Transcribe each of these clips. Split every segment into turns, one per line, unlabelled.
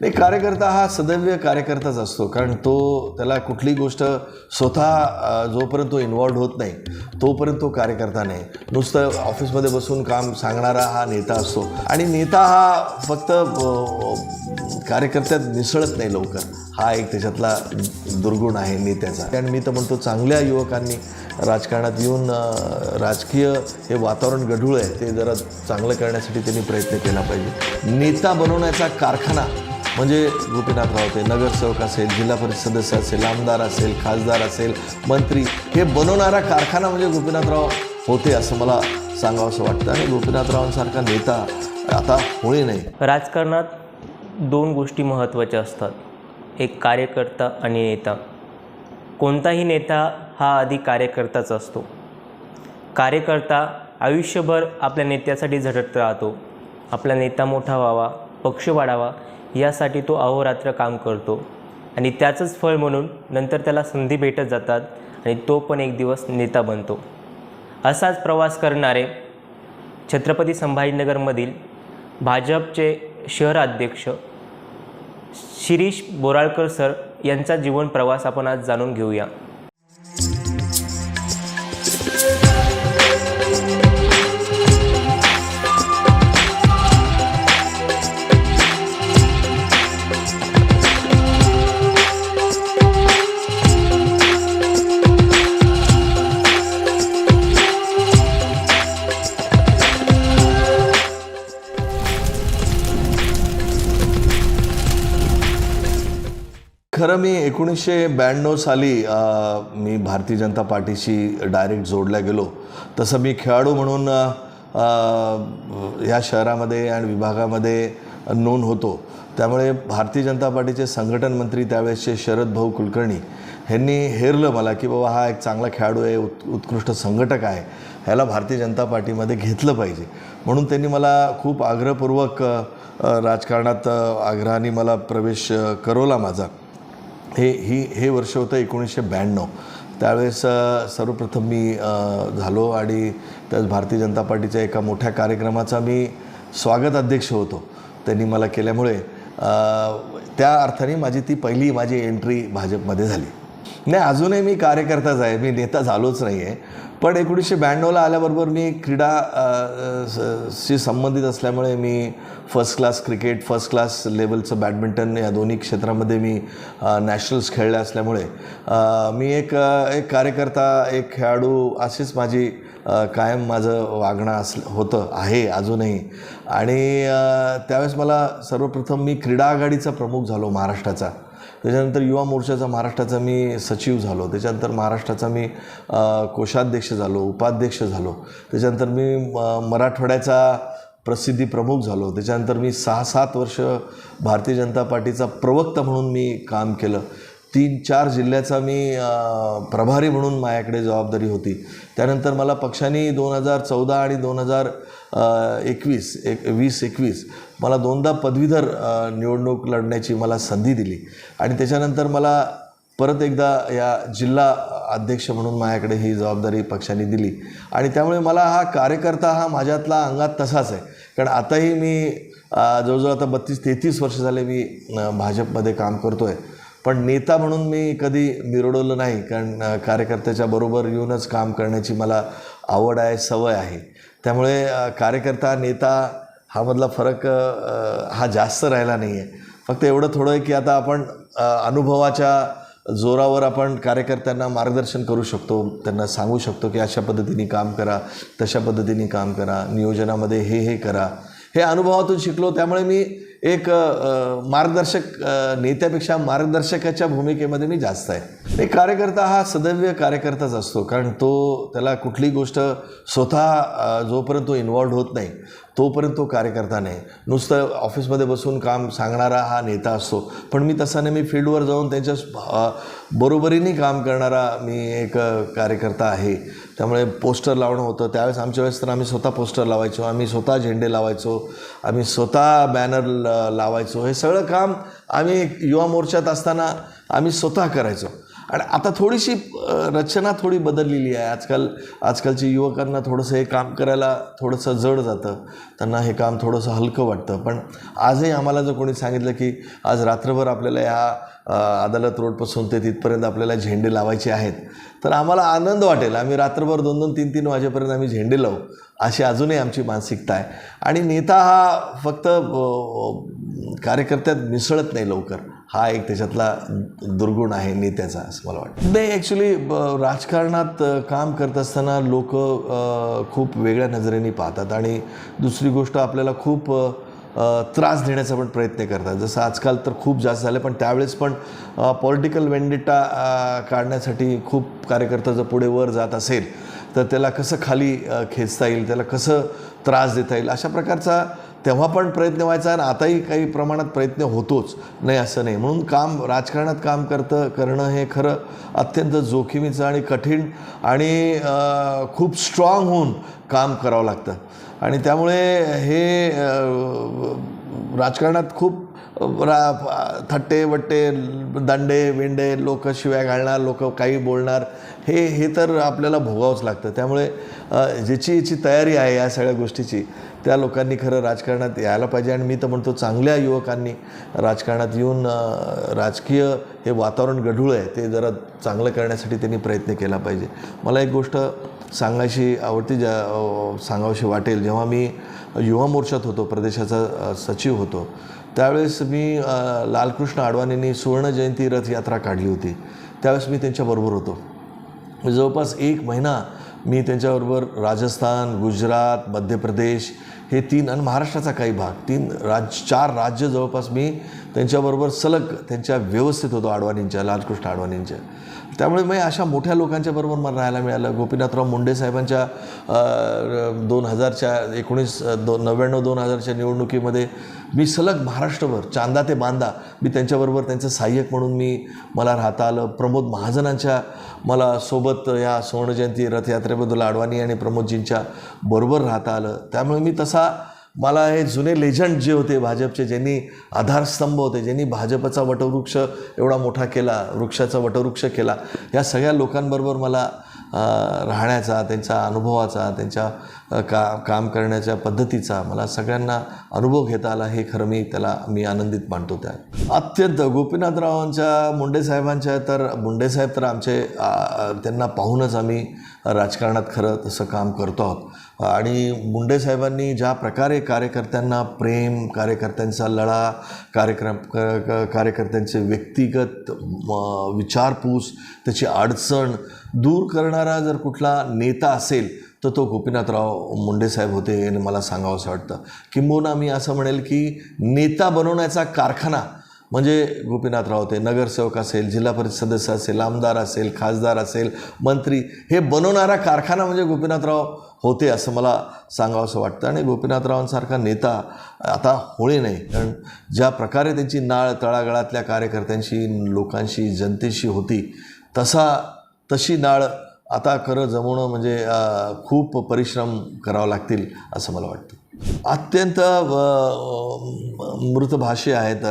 नाही कार्यकर्ता हा सदैव कार्यकर्ताच असतो कारण तो त्याला कुठली गोष्ट स्वतः जोपर्यंत तो इन्वॉल्ड होत नाही तोपर्यंत तो कार्यकर्ता नाही. नुसतं ऑफिसमध्ये बसून काम सांगणारा हा नेता असतो. आणि नेता हा फक्त कार्यकर्त्यात मिसळत नाही लवकर. हा एक त्याच्यातला दुर्गुण आहे नेत्याचा. कारण मी तर म्हणतो चांगल्या युवकांनी राजकारणात येऊन राजकीय हे वातावरण गढूळ आहे ते जरा चांगलं करण्यासाठी त्यांनी प्रयत्न केला पाहिजे. नेता बनवण्याचा कारखाना म्हणजे गोपीनाथ रावते नगरसेवक असेल जिल्हा परिषद सदस्य असेल आमदार असेल खासदार असेल मंत्री हे बनवणारा कारखाना म्हणजे गोपीनाथराव होते असं मला सांगावंसं वाटतं. आणि गोपीनाथरावांसारखा नेता आता होणे नाही.
राजकारणात दोन गोष्टी महत्त्वाच्या असतात. एक कार्यकर्ता आणि नेता. कोणताही नेता हा आधी कार्यकर्ताच असतो. कार्यकर्ता आयुष्यभर आपल्या नेत्यासाठी झटत राहतो. आपला नेता मोठा व्हावा पक्ष वाढावा यासाठी तो अहोरात्र काम करतो. आणि त्याचंच फळ म्हणून नंतर त्याला संधी भेटत जातात आणि तो पण एक दिवस नेता बनतो. असाच प्रवास करणारे छत्रपती संभाजीनगरमधील भाजपचे शहराध्यक्ष शिरीष बोराळकर सर यांचा जीवन प्रवास आपण आज जाणून घेऊया.
एकोणीसशे ब्याण्णव साली मी भारतीय जनता पार्टीशी डायरेक्ट जोडल्या गेलो. तसं मी खेळाडू म्हणून ह्या शहरामध्ये आणि विभागामध्ये नोंद होतो. त्यामुळे भारतीय जनता पार्टीचे संघटन मंत्री त्यावेळेसचे शरद भाऊ कुलकर्णी ह्यांनी हेरलं मला की बाबा हा एक चांगला खेळाडू आहे उत् उत्कृष्ट संघटक आहे. ह्याला भारतीय जनता पार्टीमध्ये घेतलं पाहिजे. म्हणून त्यांनी मला खूप आग्रहपूर्वक राजकारणात आग्रहाने मला प्रवेश करवला माझा. हे ही हे वर्ष होतं एकोणीसशे ब्याण्णव. त्यावेळेस सर्वप्रथम मी झालो आणि त्याच भारतीय जनता पार्टीच्या एका मोठ्या कार्यक्रमाचा मी स्वागत अध्यक्ष होतो. त्यांनी मला केल्यामुळे त्या अर्थाने माझी ती पहिली माझी एंट्री भाजपमध्ये झाली. नाही अजूनही मी कार्यकर्ताच आहे. मी नेता झालोच नाही आहे पण एकोणीसशे ब्याण्णवला आल्याबरोबर मी क्रीडा स- शी संबंधित असल्यामुळे मी first class cricket first class लेवलचं badminton या दोन्ही क्षेत्रामध्ये मी नॅशनल्स खेळले असल्यामुळे मी एक एक कार्यकर्ता एक खेळाडू अशीच माझी कायम माझं वागणं असलं होतं आहे अजूनही. आणि त्यावेळेस मला सर्वप्रथम मी क्रीडा आघाडीचा प्रमुख झालो महाराष्ट्राचा. त्याच्यानंतर युवा मोर्चाचा महाराष्ट्राचा मी सचिव झालो. त्याच्यानंतर महाराष्ट्राचा मी कोषाध्यक्ष झालो उपाध्यक्ष झालो. त्याच्यानंतर मी म- मराठवाड्याचा प्रसिद्धी प्रमुख झालो. त्याच्यानंतर मी सहा सात वर्ष भारतीय जनता पार्टीचा प्रवक्ता म्हणून मी काम केलं. तीन चार जिल्ह्याचा मी प्रभारी म्हणून माझ्याकडे जबाबदारी होती. त्यानंतर मला पक्षाने दोन हजार चौदा आणि दोन हजार एकवीस एक वीस एकवीस मला दोनदा पदवीधर निवडणूक लढण्याची मला संधी दिली. आणि त्याच्यानंतर मला परत एकदा या जिल्हा अध्यक्ष म्हणून माझ्याकडे ही जबाबदारी पक्षाने दिली. आणि त्यामुळे मला हा कार्यकर्ता हा माझ्यातला अंगात तसाच आहे. कारण आताही मी जवळजवळ आता बत्तीस तेहतीस वर्ष झाले मी भाजपमध्ये काम करतो आहे पण नेता म्हणून मी कधी मिरडवलं नाही. कारण कार्यकर्त्याच्या बरोबर येऊनच काम करण्याची मला आवड आहे सवय आहे. त्यामुळे कार्यकर्ता नेता हा मधला फरक हा जास्त राहिला नाही आहे फक्त एवढं थोडं आहे की आता आपण अनुभवाच्या जोरावर आपण कार्यकर्त्यांना मार्गदर्शन करू शकतो. त्यांना सांगू शकतो की अशा पद्धतीने काम करा तशा पद्धतीने काम करा नियोजनामध्ये हे हे करा. हे अनुभवातून शिकलो त्यामुळे मी एक मार्गदर्शक नेत्यापेक्षा मार्गदर्शकाच्या भूमिकेमध्ये मी जास्त आहे. एक कार्यकर्ता हा सदैव कार्यकर्ताच असतो कारण तो त्याला कुठली गोष्ट स्वतः जोपर्यंत तो इन्वॉल्ड होत नाही तोपर्यंत तो कार्यकर्ता नाही. नुसतं ऑफिसमध्ये बसून काम सांगणारा हा नेता असतो. पण मी तसा नाही मी फील्डवर जाऊन त्यांच्या बरोबरीने काम करणारा मी एक कार्यकर्ता आहे. त्यामुळे पोस्टर लावणं होतं. त्यावेळेस आमच्या वेळेस तर आम्ही स्वतः पोस्टर लावायचो आम्ही स्वतः झेंडे लावायचो आम्ही स्वतः बॅनर ल- लावायचो. हे सगळं काम आम्ही युवा मोर्चात असताना आम्ही स्वतः करायचो. आणि आता थोडीशी रचना थोडी बदललेली आहे. आजकाल आजकालच्या युवकांना थोडंसं हे काम करायला थोडंसं जड जातं. त्यांना हे काम थोडंसं हलकं वाटतं. पण आजही आम्हाला जर कोणी सांगितलं की आज रात्रभर आपल्याला ह्या अदालत रोडपासून ते तिथपर्यंत आपल्याला झेंडे लावायचे आहेत तर आम्हाला आनंद वाटेल. आम्ही रात्रभर दोन दोन तीन तीन वाजेपर्यंत आम्ही झेंडे लावू अशी अजूनही आमची मानसिकता आहे. आणि नेता हा फक्त कार्यकर्त्यात मिसळत नाही लवकर. हा एक त्याच्यातला दुर्गुण आहे नेत्याचा असं मला वाटतं. नाही ॲक्च्युली राजकारणात काम करत असताना लोक खूप वेगळ्या नजरेने पाहतात आणि दुसरी गोष्ट आपल्याला खूप त्रास देण्याचा पण प्रयत्न करतात. जसं आजकाल तर खूप जास्त झालं पण त्यावेळेस पण पॉलिटिकल वेंडेटा काढण्यासाठी खूप कार्यकर्ता जर पुढे वर जात असेल तर त्याला कसं खाली खेचता येईल त्याला कसं त्रास देता येईल अशा प्रकारचा तेव्हा पण प्रयत्न व्हायचा आणि आताही काही प्रमाणात प्रयत्न होतोच. नाही असं नाही. म्हणून काम राजकारणात काम करतं करणं हे खरं अत्यंत जोखमीचं आणि कठीण आणि खूप स्ट्रॉंग होऊन काम करावं लागतं. आणि त्यामुळे हे राजकारणात खूप रा थट्टे वट्टे दांडे विंडे लोक शिव्या घालणार लोक काही बोलणार हे हे तर आपल्याला भोगावंच लागतं. त्यामुळे ज्याची याची तयारी आहे या सगळ्या गोष्टीची त्या लोकांनी खरं राजकारणात यायला पाहिजे. आणि मी तर म्हणतो चांगल्या युवकांनी राजकारणात येऊन राजकीय हे वातावरण गढूळ आहे ते जरा चांगलं करण्यासाठी त्यांनी प्रयत्न केला पाहिजे. मला एक गोष्ट सांगायची आवडती ज्या सांगावशी वाटेल. जेव्हा मी युवा मोर्चात होतो प्रदेशाचा सचिव होतो त्यावेळेस मी लालकृष्ण अडवाणींनी सुवर्णजयंती रथयात्रा काढली होती. त्यावेळेस मी त्यांच्याबरोबर होतो. जवळपास एक महिना मी त्यांच्याबरोबर राजस्थान गुजरात मध्य प्रदेश हे तीन आणि महाराष्ट्राचा काही भाग तीन राज चार राज्य जवळपास मी त्यांच्याबरोबर सलग त्यांच्या व्यवस्थित होतो आडवाणींच्या लालकृष्ण आडवाणींच्या. त्यामुळे मी अशा मोठ्या लोकांच्या बरोबर मला राहायला मिळालं. गोपीनाथराव मुंडे साहेबांच्या दोन हजारच्या एकोणीस दो नव्याण्णव दोन हजारच्या निवडणुकीमध्ये मी सलग महाराष्ट्रभर चांदा ते बांदा मी त्यांच्याबरोबर त्यांचं सहाय्यक म्हणून मी मला राहता आलं. प्रमोद महाजनांच्या मला सोबत या सुवर्णजयंती रथयात्रेबद्दल आडवाणी आणि प्रमोदजींच्या बरोबर राहता आलं. त्यामुळे मी तसा मला हे जुने लेजंड जे होते भाजपचे ज्यांनी आधारस्तंभ होते ज्यांनी भाजपचा वटवृक्ष एवढा मोठा केला वृक्षाचा वटवृक्ष केला या सगळ्या लोकांबरोबर मला राहण्याचा त्यांच्या अनुभवाचा त्यांच्या का काम करण्याच्या पद्धतीचा मला सगळ्यांना अनुभव घेता आला हे खरं मी त्याला मी आनंदित मानतो त्या. अत्यंत गोपीनाथरावांच्या मुंडे साहेबांच्या तर मुंडे साहेब तर आमचे त्यांना पाहूनच आम्ही राजकारणात खरं तसं काम करतो आहोत. आणि मुंडे साहेबांनी ज्या प्रकारे कार्यकर्त्यांना प्रेम कार्यकर्त्यांचा लढा कार्यक्रम क- क- कार्यकर्त्यांचे व्यक्तिगत विचारपूस त्याची अडचण दूर करणारा जर कुठला नेता असेल तर तो गोपीनाथराव मुंडे साहेब होते आणि मला सांगावं असं वाटतं. किंबहुना मी असं म्हणेल की नेता बनवण्याचा कारखाना म्हणजे गोपीनाथराव होते नगरसेवक असेल जिल्हा परिषद सदस्य असेल आमदार असेल खासदार असेल मंत्री हे बनवणारा कारखाना म्हणजे गोपीनाथराव होते असं मला सांगावं असं वाटतं. आणि गोपीनाथरावांसारखा नेता आता होणे नाही. कारण ज्या प्रकारे त्यांची नाळ तळागाळातल्या कार्यकर्त्यांशी लोकांशी जनतेशी होती तसा तशी नाळ आता खरं जमवणं म्हणजे खूप परिश्रम करावं लागतील असं मला वाटतं. अत्यंत अ, मृतभाषी आहेत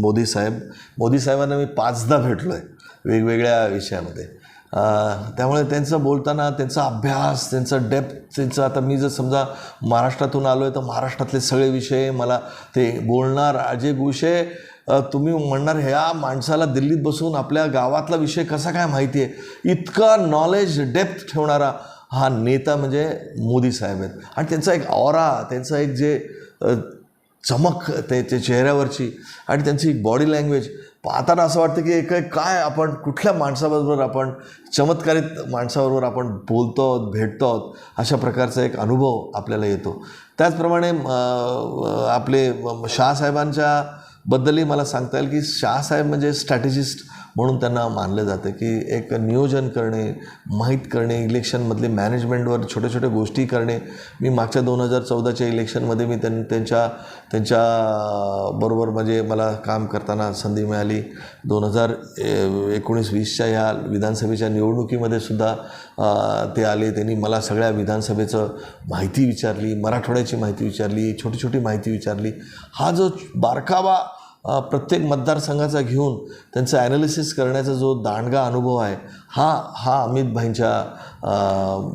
मोदी साहेब. मोदी साहेबांना मी पाचदा भेटलो आहे वेगवेगळ्या विषयामध्ये. त्यामुळे त्यांचं बोलताना त्यांचा अभ्यास त्यांचं डेप्थ त्यांचं आता मी जर समजा महाराष्ट्रातून आलो आहे तर महाराष्ट्रातले सगळे विषय मला ते बोलणार. जे विषय तुम्ही म्हणणार ह्या माणसाला दिल्लीत बसून आपल्या गावातला विषय कसा काय माहिती आहे इतका नॉलेज डेप्थ ठेवणारा हा नेता म्हणजे मोदी साहेब आहेत. आणि त्यांचा एक ऑरा त्यांचं एक जे चमक त्याच्या चेहऱ्यावरची आणि त्यांची एक बॉडी लँग्वेज पाहताना असं वाटतं की एक काय आपण कुठल्या माणसाबरोबर आपण चमत्कारित माणसाबरोबर आपण बोलतो आहोत भेटतो आहोत अशा प्रकारचा एक अनुभव आपल्याला येतो. त्याचप्रमाणे आपले शहासाहेबांच्या बद्दलही मला सांगता येईल की शहासाहेब म्हणजे स्ट्रॅटेजिस्ट म्हणून त्यांना मानलं जातं की एक नियोजन करणे माहीत करणे इलेक्शनमधले मॅनेजमेंटवर छोट्या छोट्या गोष्टी करणे. मी मागच्या दोन हजार चौदाच्या इलेक्शनमध्ये मी त्यां त्यांच्या त्यांच्या बरोबर म्हणजे मला काम करताना संधी मिळाली. दोन हजार एकोणीस वीसच्या या विधानसभेच्या निवडणुकीमध्ये सुद्धा ते आले. त्यांनी मला सगळ्या विधानसभेचं माहिती विचारली मराठवाड्याची माहिती विचारली छोटी छोटी माहिती विचारली. हा जो बारकावा प्रत्येक मतदारसंघाचा घेऊन त्यांचं ॲनालिसिस करण्याचा जो दांडगा अनुभव आहे हा हा अमित भाईंच्या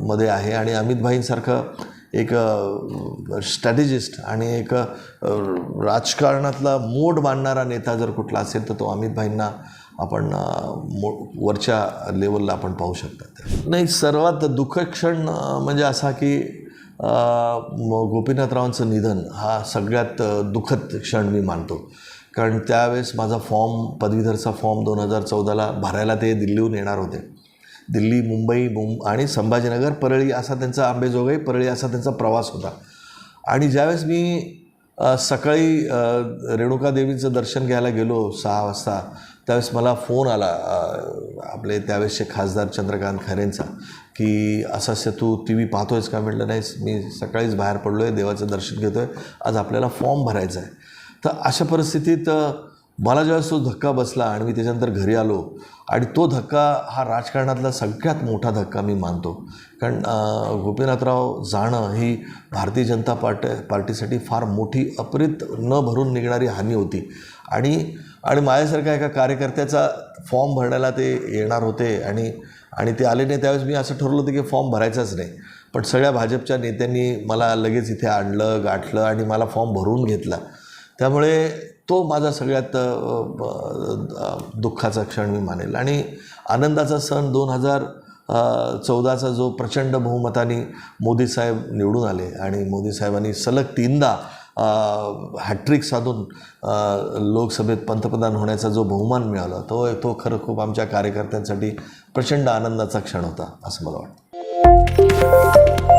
मध्ये आहे. आणि अमित भाईंसारखं एक स्ट्रॅटेजिस्ट आणि एक राजकारणातला मोड मांडणारा नेता जर कुठला असेल तर तो अमित भाईंना आपण मो वरच्या लेवलला आपण पाहू शकतात. नाही सर्वात दुःखक्षण म्हणजे असा की गोपीनाथरावांचं निधन हा सगळ्यात दुःखद क्षण मी मानतो. कारण त्यावेळेस माझा फॉर्म पदवीधरचा फॉर्म दोन हजार चौदाला भरायला ते दिल्लीहून येणार होते. दिल्ली मुंबई मुं आणि संभाजीनगर परळी असा त्यांचा आंबेजोगाई परळी असा त्यांचा प्रवास होता. आणि ज्यावेळेस मी सकाळी रेणुका देवीचं दर्शन घ्यायला गेलो सहा वाजता त्यावेळेस मला फोन आला आपले त्यावेळेसचे खासदार चंद्रकांत खरेंचा की असं असं तू टी व्ही पाहतोयस का? म्हटलं नाही मी सकाळीच बाहेर पडलो आहे देवाचं दर्शन घेतो आहे आज आपल्याला फॉर्म भरायचा आहे. तर अशा परिस्थितीत मला ज्यावेळेस तो धक्का बसला आणि मी त्याच्यानंतर घरी आलो आणि तो धक्का हा राजकारणातला सगळ्यात मोठा धक्का मी मानतो. कारण गोपीनाथराव जाणं ही भारतीय जनता पार्ट पार्टीसाठी फार मोठी अपरित न भरून निघणारी हानी होती. आणि आणि माझ्यासारख्या एका कार्यकर्त्याचा फॉर्म भरण्याला ते येणार होते आणि आणि ते आले नाही. त्यावेळेस मी असं ठरवलं होतं की फॉर्म भरायचाच नाही. पण सगळ्या भाजपच्या नेत्यांनी मला लगेच इथे आणलं गाठलं आणि मला फॉर्म भरून घेतला. त्यामुळे तो माझा सगळ्यात दुःखाचा क्षण मी मानेल. आणि आनंदाचा सण दोन हजार चौदाचा जो प्रचंड बहुमताने मोदी साहेब निवडून आले आणि मोदी साहेबांनी सलग तीनदा हॅट्रिक साधून लोकसभेत पंतप्रधान होण्याचा जो बहुमान मिळाला तो तो खरं खूप आमच्या कार्यकर्त्यांसाठी प्रचंड आनंदाचा क्षण होता असं मला वाटतं.